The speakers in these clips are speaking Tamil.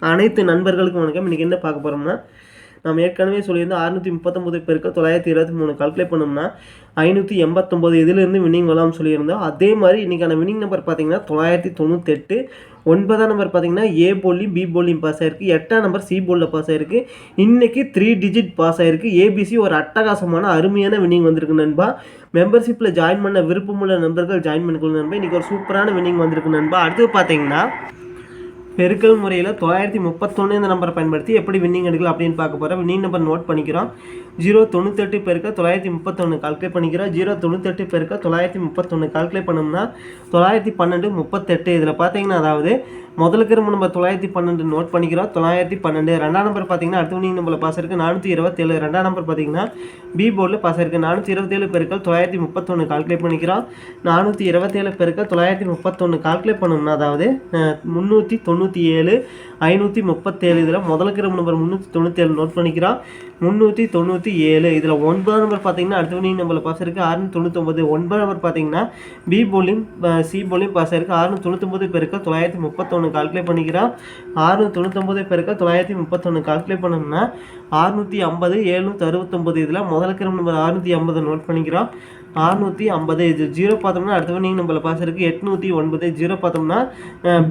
அனைத்து நண்பர்களுக்கும் வணக்கம். இன்றைக்கி என்ன பார்க்க போகிறோம்னா நம்ம ஏற்கனவே சொல்லியிருந்தோம் அறுநூற்றி முப்பத்தொம்பது பேருக்கு தொள்ளாயிரத்தி இருபத்தி மூணு கல்குலேட் பண்ணோம்னா ஐநூற்றி எண்பத்தொம்போது இதிலிருந்து வின்னிங் வரலாம்னு சொல்லியிருந்தோம். அதே மாதிரி இன்றைக்கான வின்னிங் நம்பர் பார்த்தீங்கன்னா தொள்ளாயிரத்தி தொண்ணூத்தெட்டு. ஒன்பதாம் நம்பர் பார்த்தீங்கன்னா ஏ போலியும் பி போலியும் பாஸ் ஆயிருக்கு. எட்டாம் நம்பர் சி போலில் பாஸ் ஆயிருக்கு. இன்றைக்கி த்ரீ டிஜிட் பாஸ் ஆயிருக்கு. ஏபிசி ஒரு அட்டகாசமான அருமையான வின்னிங் வந்திருக்கு நண்பா. மெம்பர்ஷிப்பில் ஜாயின் பண்ண விருப்பமுள்ள நண்பர்கள் ஜாயின் பண்ணிக்கொள்ள நண்பா. இன்றைக்கி ஒரு சூப்பரான வின்னிங் வந்திருக்கு நண்பா. அடுத்து பார்த்தீங்கன்னா பெருக்கல் முறையில் தொள்ளாயிரத்தி முப்பத்தொன்று இந்த நம்பரை பயன்படுத்தி எப்படி வின்னிங் எடுக்கலாம் அப்படின்னு பார்க்க போகிறோம் வின்னிங் நம்பர் நோட் பண்ணிக்கிறோம். ஜீரோ தொண்ணூத்தெட்டு பெருக்க தொள்ளாயிரத்தி முப்பத்தொன்று கால்குலேட் பண்ணிக்கிறோம். ஜீரோ தொண்ணூத்தெட்டு பெருக்க தொள்ளாயிரத்தி முப்பத்தொன்று கால்குலேட் பண்ணோம்னா தொள்ளாயிரத்தி பன்னெண்டு முப்பத்தெட்டு. இதில் பார்த்தீங்கன்னா அதாவது முதலுக்கு நம்ம நம்பர் தொள்ளாயிரத்தி பன்னெண்டு நோட் பண்ணிக்கிறோம். தொள்ளாயிரத்தி பன்னெண்டு. ரெண்டாம் நம்பர் பார்த்தீங்கன்னா அடுத்த வினிங் நம்பரில் பாஸ் இருக்குது நானூற்றி இருபத்தேழு. ரெண்டாம் நம்பர் பார்த்தீங்கன்னா பி போர்டில் பாஸ் இருக்குது நானூற்றி இருபத்தேழு பெருக்கள் தொள்ளாயிரத்தி முப்பத்தொன்று கால்குலேட் பண்ணிக்கிறோம். நானூற்றி இருபத்தேழு பெருக்கள் தொள்ளாயிரத்தி முப்பத்தொன்று கால்குலேட் பண்ணணும்னா அதாவது முந்நூற்றி தொண்ணூற்றி ஏழு ஐநூற்றி முப்பத்தேழு இதில் முதலுக்கு நம்பர் முந்நூற்றி தொண்ணூற்றி ஏழு நோட் பண்ணிக்கிறோம். முந்நூற்றி தொண்ணூற்றி ஏழு. இதில் ஒன்பதாம் நம்பர் பார்த்தீங்கன்னா அடுத்த வினிங் நம்பரில் பாஸ் இருக்குது ஆறுநூற்றி தொண்ணூத்தொம்பது ஒன்பது. நம்பர் பார்த்தீங்கன்னா பி போலிங் சி போலிங் பாஸ் இருக்குது ஆறுநூற்றி தொண்ணூத்தொம்பது பெருக்க தொள்ளாயிரத்தி முப்பத்தொன்று கால்குலேட் பண்ணிக்கிறோம். ஆறுநூற்றி தொண்ணூத்தொம்பது பெருக்க தொள்ளாயிரத்தி முப்பத்தொன்று கால்குலேட் பண்ணோம்னா அறுநூற்றி ஐம்பது எழுநூற்றி அறுபத்தொம்பது இதில் முதலுக்கு நம்பர் அறுநூற்றி ஐம்பது நோட் பண்ணிக்கிறோம். அறுநூற்றி ஐம்பது இது ஜீரோ பார்த்தோம்னா அடுத்த வினிங் நம்பரில் பாஸ் இருக்குது எட்நூற்றி ஒன்பது ஜீரோ பார்த்தோம்னா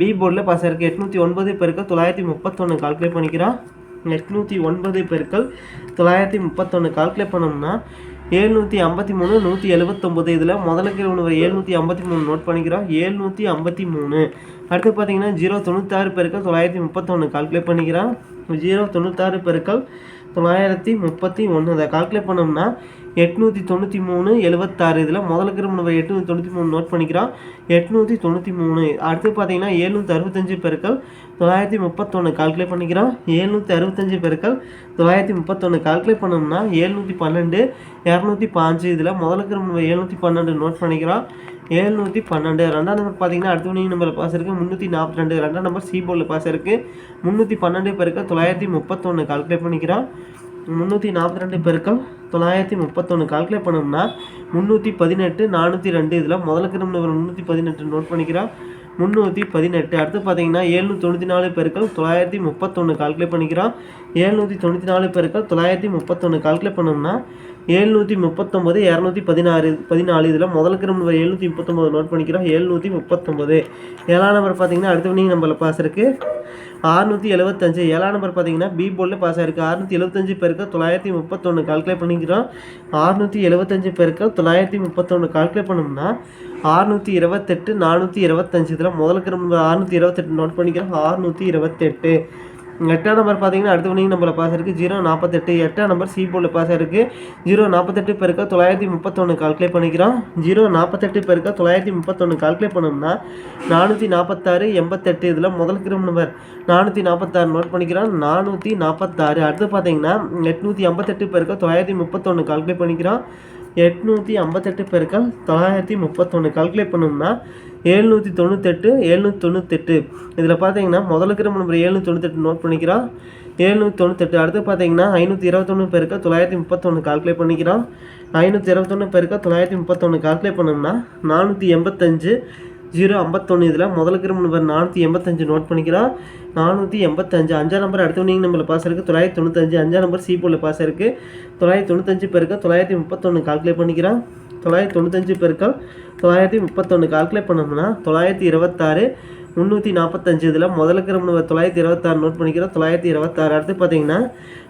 பி போர்டில் பாஸ் இருக்குது எட்நூற்றி ஒன்பது பெருக்க தொள்ளாயிரத்தி முப்பத்தொன்று கால்குலேட் பண்ணிக்கிறோம். எட்நூற்றி ஒன்பது பெருக்கள் தொள்ளாயிரத்தி முப்பத்தொன்று கால்குலேட் பண்ணோம்னா ஏழ்நூற்றி ஐம்பத்தி மூணு நூற்றி எழுபத்தொம்பது இதில் முதலுக்கு ஒன்று ஏழ்நூற்றி ஐம்பத்தி மூணு நோட் பண்ணிக்கிறோம். ஏழ்நூற்றி ஐம்பத்தி மூணு. அடுத்து பார்த்தீங்கன்னா ஜீரோ தொண்ணூத்தாறு பெருக்கள் தொள்ளாயிரத்தி முப்பத்தொன்று கால்குலேட் பண்ணிக்கிறோம். ஜீரோ தொண்ணூத்தாறு பெருக்கள் தொள்ளாயிரத்தி முப்பத்தி ஒன்று அதை கால்குலேட் பண்ணோம்னா எட்நூற்றி தொண்ணூற்றி மூணு எழுபத்தாறு இதில் முதலுக்கு நம்ம எட்நூற்றி தொண்ணூற்றி மூணு நோட் பண்ணிக்கிறோம். எட்நூற்றி தொண்ணூற்றி மூணு. அடுத்து பார்த்தீங்கன்னா ஏழ்நூற்றி அறுபத்தஞ்சு பெருக்கள் தொள்ளாயிரத்தி முப்பத்தொன்று கால்குலேட் பண்ணிக்கிறோம். ஏழ்நூற்றி அறுபத்தஞ்சு பெருக்கள் தொள்ளாயிரத்தி முப்பத்தொன்று கால்குலேட் பண்ணோம்னா ஏழ்நூற்றி பன்னெண்டு இரநூத்தி பாஞ்சு இதில் முதலுக்கு நம்ம எழுநூற்றி பன்னெண்டு நோட் பண்ணிக்கிறோம். ஏழ்நூற்றி பன்னெண்டு. ரெண்டாம் நம்பர் பார்த்தீங்கன்னா அடுத்த நம்பரில் பாஸ் இருக்குது முந்நூற்றி நாற்பத்தி ரெண்டு. ரெண்டாம் நம்பர் சி போர்டில் பாஸ் இருக்குது முந்நூற்றி பன்னெண்டு பெருக்க தொள்ளாயிரத்தி முப்பத்தொன்று கால்குலேட் பண்ணிக்கிறோம். முந்நூற்றி நாற்பத்தி ரெண்டு பெருக்கள் தொள்ளாயிரத்தி முப்பத்தொன்று கால்குலேட் பண்ணோம்னா முந்நூற்றி பதினெட்டு நானூற்றி ரெண்டு. இதில் முதல்ல நம்ம முந்நூற்றி பதினெட்டு நோட் பண்ணிக்கிறோம் முந்நூற்றி பதினெட்டு. அடுத்து பார்த்தீங்கன்னா ஏழ்நூற்றி தொண்ணூற்றி நாலு பெருக்கள் தொள்ளாயிரத்தி முப்பத்தொன்று கால்குலேட் பண்ணிக்கிறோம் ஏழ்நூற்றி தொண்ணூற்றி நாலு பெருக்கள் தொள்ளாயிரத்தி முப்பத்தொன்று கால்குலேட் பண்ணோம்னா ஏழ்நூற்றி முப்பத்தொம்பது இரநூத்தி பதினாறு பதினாலு. இதில் முதல் முதலுக்கு நம்பர் எழுநூற்றி முப்பத்தொம்பது நோட் பண்ணிக்கிறோம் எழுநூற்றி முப்பத்தொம்பது ஏழாம் நம்பர் பார்த்தீங்கன்னா அடுத்த வினிங் நம்பரில் பாஸ் இருக்குது அறுநூற்றி எழுபத்தஞ்சு ஏழாம் நம்பர் பார்த்தீங்கன்னா பி போர்டில் பாஸ் ஆயிருக்கு. அறுநூற்றி எழுபத்தஞ்சு பேருக்கு தொள்ளாயிரத்தி முப்பத்தொன்று கால்குலேட் பண்ணிக்கிறோம். அறுநூற்றி எழுபத்தஞ்சு பேருக்கு தொள்ளாயிரத்தி முப்பத்தொன்று கால்குலேட் பண்ணோம்னா அறுநூற்றி இருபத்தெட்டு நானூற்றி இருபத்தஞ்சு. இதில் முதலுக்கு நம்ம அறுநூற்றி இருபத்தெட்டு நோட் பண்ணிக்கிறோம். அறுநூற்றி இருபத்தெட்டு. எட்டாம் நம்பர் பார்த்தீங்கன்னா அடுத்த வினிங் நம்பரில் பாஸ் இருக்குது ஜீரோ நாற்பத்தெட்டு எட்டாம் நம்பர் சி போர்டில் பாஸ் இருக்குது ஜீரோ நாற்பத்தெட்டு பேருக்க தொள்ளாயிரத்தி முப்பத்தொன்று கால்குலேட் பண்ணிக்கிறோம். ஜீரோ நாற்பத்தெட்டு பேருக்க தொள்ளாயிரத்தி முப்பத்தொன்று கால்குலேட் பண்ணோம்னா நானூற்றி நாற்பத்தாறு எண்பத்தெட்டு இதில் முதல் கிரம் நம்பர் நானூற்றி நாற்பத்தாறு நோட் பண்ணிக்கிறோம். நானூற்றி நாற்பத்தாறு அடுத்து பார்த்தீங்கன்னா எட்நூற்றி ஐம்பத்தெட்டு பெருக்க தொள்ளாயிரத்தி முப்பத்தொன்று கால்குலேட் பண்ணிக்கிறோம். எட்நூற்றி ஐம்பத்தெட்டு பெருக்கள் தொள்ளாயிரத்தி முப்பத்தொன்று கால்குலேட் பண்ணோம்னா ஏழ்நூற்றி தொண்ணூத்தெட்டு ஏழ்நூற்றி தொண்ணூத்தெட்டு. இதில் பார்த்தீங்கன்னா முதலுக்கு நம்ம நம்பர் ஏழ்நூற்றி தொண்ணூத்தெட்டு நோட் பண்ணிக்கிறோம். ஏழ்நூற்றி தொண்ணூத்தெட்டு அடுத்து பார்த்தீங்கன்னா ஐநூற்றி இருபத்தொன்று பெருக்க தொள்ளாயிரத்தி முப்பத்தொன்று கால்குலேட் பண்ணிக்கிறோம். ஐநூற்றி இருபத்தொன்று பெருக்க தொள்ளாயிரத்தி முப்பத்தொன்று கால்குலேட் பண்ணோம்னா நானூற்றி எண்பத்தஞ்சு ஜீரோ ஐம்பத்தொன்று இதில் முதலுக்கு நம்பர் நானூற்றி எண்பத்தஞ்சு நோட் பண்ணிக்கலாம் நானூற்றி எண்பத்தஞ்சு அஞ்சாம் நம்பர் அடுத்த வினிங் நம்பரில் பாஸ் இருக்குது தொள்ளாயிரத்தி தொண்ணூத்தஞ்சு அஞ்சாம் நம்பர் சி போர்டில் பாஸ் இருக்குது தொள்ளாயிரத்தி தொண்ணூத்தஞ்சு பேருக்கு தொள்ளாயிரத்தி முப்பத்தொன்று கால்குலேட் பண்ணிக்கிறேன் தொள்ளாயிரத்தி தொண்ணூத்தஞ்சு பேருக்கள் தொள்ளாயிரத்தி முப்பத்தொன்று கால்குலேட் பண்ணோம்னா தொள்ளாயிரத்தி இருபத்தாறு முந்நூற்றி நாற்பத்தஞ்சு இதில் முதல் கிரும நம்பர் தொள்ளாயிரத்தி இருபத்தாறு நோட் பண்ணிக்கிறோம். தொள்ளாயிரத்தி இருபத்தாறு அடுத்து பார்த்தீங்கன்னா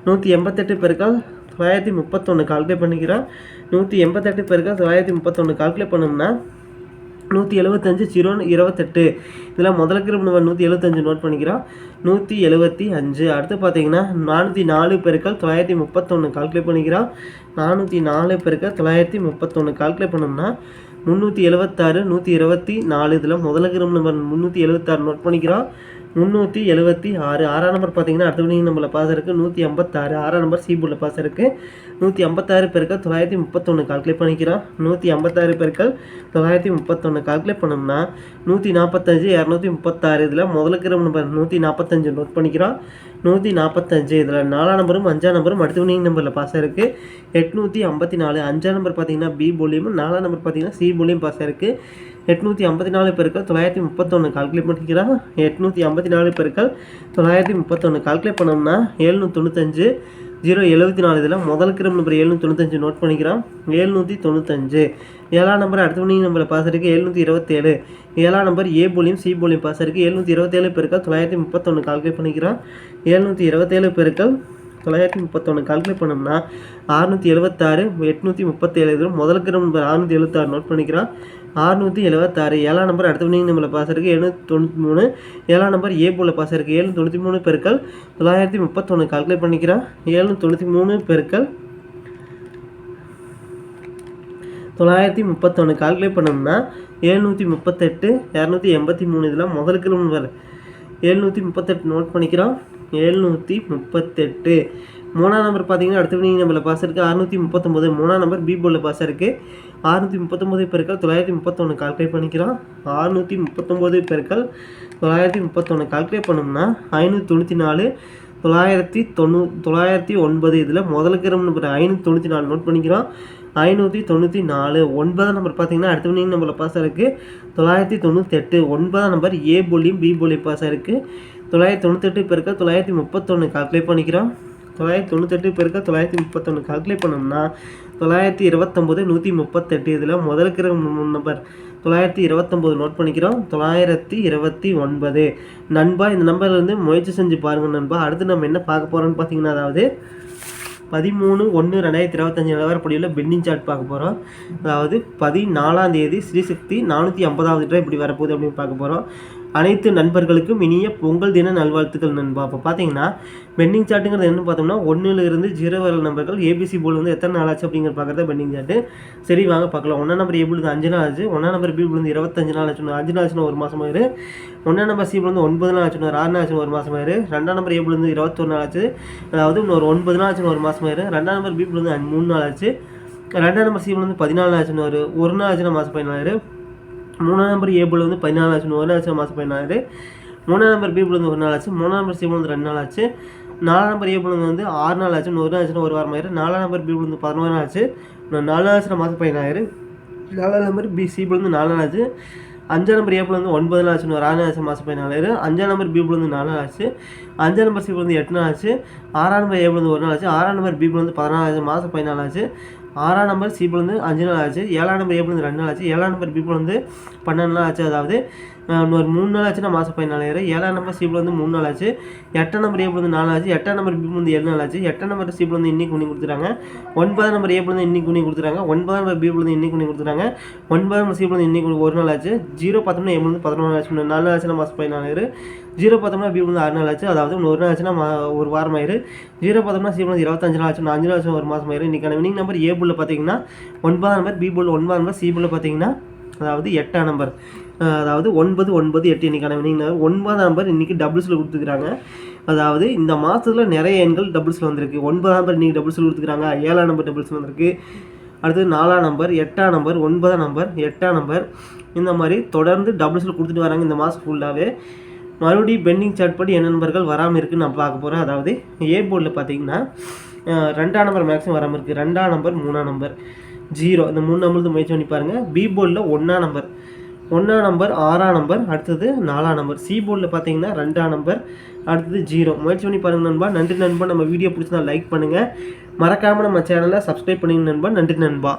நூற்றி எண்பத்தெட்டு பேருக்கள் தொள்ளாயிரத்தி முப்பத்தொன்று கால்குலேட் பண்ணிக்கிறோம். நூற்றி எண்பத்தெட்டு பேருக்கள் தொள்ளாயிரத்தி முப்பத்தொன்று கால்குலேட் பண்ணோம்னா நூற்றி எழுபத்தஞ்சு ஜீரோ இருபத்தெட்டு. இதில் முதலுக்கு நம்ம நூற்றி எழுபத்தஞ்சு நோட் பண்ணிக்கிறோம். நூற்றி எழுபத்தி அஞ்சு. அடுத்து பார்த்தீங்கன்னா நானூற்றி நாலு பெருக்கள் தொள்ளாயிரத்தி முப்பத்தொன்று கால்குலேட் பண்ணிக்கிறோம். நானூற்றி நாலு பெருக்கள் தொள்ளாயிரத்தி முப்பத்தொன்று கால்குலேட் பண்ணோம்னா முந்நூற்றி எழுபத்தாறு நூற்றி இருபத்தி நாலு. இதில் முதலுக்கு நம்பர் முந்நூற்றி எழுபத்தாறு நோட் பண்ணிக்கிறோம். முந்நூற்றி எழுபத்தி ஆறு. ஆறாம் நம்பர் பார்த்தீங்கன்னா அடுத்த வினிங் நம்பரில் பாஸ் இருக்குது நூற்றி ஐம்பத்தாறு. ஆறாம் நம்பர் சி போர்டில் பாஸ் இருக்குது நூற்றி ஐம்பத்தாறு பெருக்கள் தொள்ளாயிரத்தி முப்பத்தொன்று கால்குலேட் பண்ணிக்கிறோம். நூற்றி ஐம்பத்தாறு பெருக்கள் தொள்ளாயிரத்தி முப்பத்தொன்று கால்குலேட் பண்ணோம்னா நூற்றி நாற்பத்தஞ்சு இரநூத்தி முப்பத்தாறு. இதில் முதலுக்கு நம்பர் நூற்றி நாற்பத்தஞ்சு நோட் பண்ணிக்கிறோம். நூற்றி நாற்பத்தஞ்சு இதில் நாலாம் நம்பரும் அஞ்சாம் நம்பரும் அடுத்த வினிங் நம்பரில் பாஸ் இருக்குது எட்நூற்றி ஐம்பத்தி நாலு. அஞ்சாம் நம்பர் பார்த்தீங்கன்னா பி போலியும் நாலாம் நம்பர் பார்த்தீங்கன்னா சி போலியும் பாஸ் இருக்குது எட்நூற்றி ஐம்பத்தி நாலு பெருக்கள் தொள்ளாயிரத்தி முப்பத்தொன்று கால்குலேட் பண்ணிக்கிறோம். எட்நூற்றி ஐம்பத்தி நாலு பெருக்கள் தொள்ளாயிரத்தி முப்பத்தொன்று கால்குலேட் பண்ணோம்னா ஏழ்நூற்றி தொண்ணூத்தஞ்சு ஜீரோ எழுபத்தி நாலு இதில் முதல் கிரம் நம்பர் ஏழ்நூற்றி தொண்ணூத்தஞ்சு நோட் பண்ணிக்கிறோம். ஏழ்நூற்றி தொண்ணூத்தஞ்சு. ஏழாம் நம்பர் அடுத்த மணி நம்பரை பாஸ் இருக்குது எழுநூற்றி இருபத்தேழு. ஏழாம் நம்பர் ஏ போலியும் சி போலியும் பாஸ் இருக்குது எழுநூற்றி இருபத்தேழு பெருக்கள் தொள்ளாயிரத்தி முப்பத்தொன்று கால்குலேட் பண்ணிக்கிறோம். ஏழ்நூற்றி இருபத்தேழு பெருக்கள் தொள்ளாயிரத்தி முப்பத்தொன்று கால்குலேட் பண்ணோம்னா அறுநூற்றி எழுபத்தாறு எட்நூற்றி முப்பத்தேழு இதில் முதல் கிரம் நம்பர் அறுநூற்றி எழுபத்தாறு நோட் பண்ணிக்கிறோம். அறுநூற்றி எழுபத்தாறு ஏழாம் நம்பர் அடுத்த மணி நம்பரில் பாஸ் இருக்குது எழுநூற்றி தொண்ணூற்றி மூணு. ஏழாம் நம்பர் ஏ போல் பாஸ் இருக்குது ஏழு தொண்ணூற்றி மூணு பெருக்கள் தொள்ளாயிரத்தி முப்பத்தொன்று கால்குலேட் பண்ணிக்கிறான். ஏழு தொண்ணூற்றி மூணு பெருக்கள் தொள்ளாயிரத்தி முப்பத்தொன்று கால்குலேட் பண்ணோம்னா எழுநூற்றி முப்பத்தெட்டு இரநூத்தி எண்பத்தி மூணு இதில் முதல் கிலோமீட்டர் எழுநூற்றி முப்பத்தெட்டு நோட் பண்ணிக்கிறோம் எழுநூற்றி முப்பத்தெட்டு. மூணாம் நம்பர் பார்த்தீங்கன்னா அடுத்த வினிங் நம்பரில் பாஸ் இருக்குது அறுநூற்றி முப்பத்தொம்போது மூணாம் நம்பர் பி போல பாஸ் இருக்குது அறுநூற்றி முப்பத்தொம்போது பெருக்கள் தொள்ளாயிரத்தி முப்பத்தொன்று கால்குலேட் பண்ணிக்கிறோம். அறுநூற்றி முப்பத்தொம்போது பெருக்கள் தொள்ளாயிரத்தி முப்பத்தொன்று கால்குலேட் பண்ணோம்னா ஐநூற்றி தொண்ணூற்றி நாலு தொள்ளாயிரத்தி தொண்ணூ தொள்ளாயிரத்தி ஒன்பது. இதில் முதலுக்கு கிரம் நம்பர் ஐநூற்றி தொண்ணூற்றி நாலு நோட் பண்ணிக்கிறோம். ஐநூற்றி தொண்ணூற்றி நாலு ஒன்பதாம் நம்பர் பார்த்தீங்கன்னா அடுத்த வினிங் நம்பரில் பாஸ் இருக்குது தொள்ளாயிரத்தி தொண்ணூத்தெட்டு ஒன்பதாம் நம்பர் ஏ போலியும் பி போலியும் பாஸ் இருக்குது தொள்ளாயிரத்தி தொண்ணூத்தெட்டு பெருக்க தொள்ளாயிரத்தி முப்பத்தொன்று கால்குலேட் பண்ணிக்கிறோம். தொள்ளாயிரத்தி தொண்ணூத்தெட்டு பெருக்க தொள்ளாயிரத்தி முப்பத்தொன்று கால்குலேட் பண்ணோம்னா தொள்ளாயிரத்தி இருபத்தொம்போது நூற்றி முப்பத்தெட்டு. இதில் முதலுக்கிற நம்பர் தொள்ளாயிரத்தி இருபத்தொம்போது நோட் பண்ணிக்கிறோம். தொள்ளாயிரத்தி இருபத்தி ஒன்பது. நண்பா இந்த நம்பர்லேருந்து முயற்சி செஞ்சு பாருங்கள் நண்பா. அடுத்து நம்ம என்ன பார்க்க போகிறோம்னு பார்த்தீங்கன்னா அதாவது பதிமூணு ஒன்று ரெண்டாயிரத்தி இருபத்தஞ்சி நிலவரப்படியில் பெண்டிங் சார்ட் பார்க்க போகிறோம் அதாவது பதினாலாம் தேதி ஸ்ரீசக்தி நானூற்றி ஐம்பதாவது ட்ரா இப்படி வரப்போகுது அப்படின்னு பார்க்க போகிறோம் அனைத்து நண்பர்களுக்கும் இனிய பொங்கல் தின நல்வாழ்த்துக்கள் நண்பா. அப்போ பார்த்தீங்கன்னா பெண்டிங் சார்ட்டுங்கிறது என்ன பார்த்தோம்னா ஒன்றுலேருந்து இருந்து ஜீரோ வர நம்பர்கள் ஏபிசி போல் வந்து எத்தனை நாள் ஆச்சு அப்படிங்கிற பார்க்குறது பெண்டிங் சார்ட்டு சரி வாங்க பார்க்கலாம் ஒன்றா நம்பர் ஏபிள் அஞ்சு நாள் ஆச்சு. ஒன்றாம் நம்பர் பி வந்து இருபத்தஞ்சு நாள் ஆச்சு அஞ்சு நாள் ஆச்சுன்னா ஒரு மாதம் ஆயிரு ஒன்றாம் நம்பர் சி வந்து ஒன்பது நாள் ஆச்சுன்னு ஆறு நாள் ஆச்சு ஒரு மாதம் ஆயிரு ரெண்டாம் நம்பர் ஏபிள் வந்து இருபத்தொரு நாள் ஆச்சு. அதாவது இன்னொரு ஒன்பது நாள் ஆச்சுன்னு ஒரு மாதம் ஆயிரு ரெண்டாம் நம்பர் பி வந்து மூணு நாள் ஆச்சு. ரெண்டாம் நம்பர் சி வந்து பதினாலு நாள் ஆச்சுன்னு ஒரு ஒரு நாள் ஆச்சுன்னா மாதம் பதினாலு மூணாம் நம்பர் ஏ போல் வந்து பதினாலு ஆச்சு ஒரு லட்சம் மாதம் பதினாறு மூணாம் நம்பர் பி போல் வந்து ஒரு நாள் ஆச்சு மூணாம் நம்பர் சி போல் வந்து ரெண்டு நாள் ஆச்சு நாலாம் நம்பர் ஏ போல் வந்து ஆறு நாள் ஆச்சு ஒரு நாள் ஆச்சுன்னா ஒரு வாரம் ஆயிரம் நாலாம் நம்பர் பி போல் வந்து பதினோரு நாள் ஆச்சு இன்னும் நாலு ஆச்சுன்னா மாதம் பதினாயிரு நாலாம் நம்பர் பி சி போல் வந்து நாலு நாள் ஆச்சு அஞ்சாம் நம்பர் ஏ வந்து ஒன்பது நாள் ஆச்சு ஒரு ஆறு நாள் ஆச்சு மாதம் பதினாலு அஞ்சாம் நம்பர் பி வந்து நாலு நாள் ஆச்சு அஞ்சாம் நம்பர் சிபிள் வந்து எட்டு நாள் ஆச்சு ஆறாம் நம்பர் ஏபிள் வந்து ஒரு நாள் ஆச்சு ஆறாம் நம்பர் பி வந்து பதினாலு ஆச்சு மாதம் பதினாலு ஆச்சு ஆறாம் நம்பர் சி வந்து அஞ்சு நாள் ஆச்சு. ஏழாம் நம்பர் ஏ வந்து ரெண்டு நாள் ஆச்சு. ஏழாம் நம்பர் பி வந்து பன்னெண்டு நாள் ஆச்சு. அதாவது இன்னொரு மூணு நாள் ஆச்சுன்னா மாதம் பதினாலாயிரம். ஏழாம் நம்பர் சீப்பில் வந்து மூணு நாள் ஆச்சு. எட்டாம் நம்பர் ஏப்பில் வந்து நாலு ஆச்சு. எட்டாம் நம்பர் பி வந்து ஏழு நாள் ஆச்சு. எட்டாம் நம்பர் சீப்பில் வந்து இன்னைக்கு குனி கொடுத்துறாங்க ஒன்பதாம் நம்பர் ஏப்பில் வந்து இன்னைக்கு குனி கொடுத்துறாங்க ஒன்பதாம் நம்பர் பி வந்து இன்னைக்கு குனி கொடுத்துறாங்க ஒன்பதாம் நம்பர் சீப்பில் வந்து இன்னைக்கு ஒரு நாள் ஆச்சு. ஜீரோ பார்த்தோம்னா ஏ வந்து பதினொன்று நாள் ஆச்சு. நாலு நாள் ஆச்சுன்னா மாதம் பதினாலாயிரம். ஜீரோ பார்த்தோம்னா பி வந்து ஆறு நாள் ஆச்சு. அதாவது ஒரு நாள் ஆச்சுன்னா ஒரு வாரம் ஆயிரு ஜீரோ பார்த்தோம்னா சீப்பில் வந்து இருபத்தஞ்சு நாள் ஆச்சு. அஞ்சு நாள் ஆச்சு ஒரு மாதம் ஆயிரு இன்றைக்கான வினிங் நம்பர் ஏ புல்ல பார்த்தீங்கன்னா ஒன்பதாம் நம்பர் பி புல் ஒன்பதாம் நம்பர் சி புல்ல பார்த்தீங்கன்னா அதாவது எட்டாம் நம்பர் அதாவது ஒன்பது ஒன்பது எட்டு இன்றைக்கான வினிங் ஒன்பதாம் நம்பர் இன்றைக்கி டபுள்ஸில் கொடுத்துருக்காங்க அதாவது இந்த மாதத்தில் நிறைய எண்கள் டபுள்ஸில் வந்திருக்கு. ஒன்பதாம் நம்பர் இன்றைக்கி டபுள்ஸில் கொடுத்துருக்காங்க ஏழாம் நம்பர் டபுள்ஸ் வந்திருக்கு. அடுத்து நாலாம் நம்பர் எட்டாம் நம்பர் ஒன்பதாம் நம்பர் எட்டாம் நம்பர் இந்த மாதிரி தொடர்ந்து டபுள்ஸில் கொடுத்துட்டு வராங்க இந்த மாதம் ஃபுல்லாகவே மறுபடியும் பெண்டிங் சார்ட் படி என்ன நம்பர்கள் வராமல் இருக்குன்னு நான் பார்க்க போகிறேன் அதாவது ஏ போர்டில் பார்த்தீங்கன்னா ரெண்டாம் நம்பர் மேக்ஸிமம் வராமல் இருக்குது ரெண்டாம் நம்பர் மூணாம் நம்பர் ஜீரோ. இந்த மூணு நம்பருக்கு முயற்சி பண்ணி பாருங்கள் பி போர்டில் ஒன்றாம் நம்பர் ஒன்றாம் நம்பர் ஆறாம் நம்பர் அடுத்தது நாலாம் நம்பர் சி போர்டில் பார்த்தீங்கன்னா ரெண்டாம் நம்பர் அடுத்தது ஜீரோ. முயற்சி பண்ணி பாருங்கள் நண்பா. நன்றி நண்பா. நம்ம வீடியோ பிடிச்சா லைக் பண்ணுங்கள் மறக்காமல் நம்ம சேனலை சப்ஸ்கிரைப் பண்ணிங்க நண்பா. நன்றி நண்பா.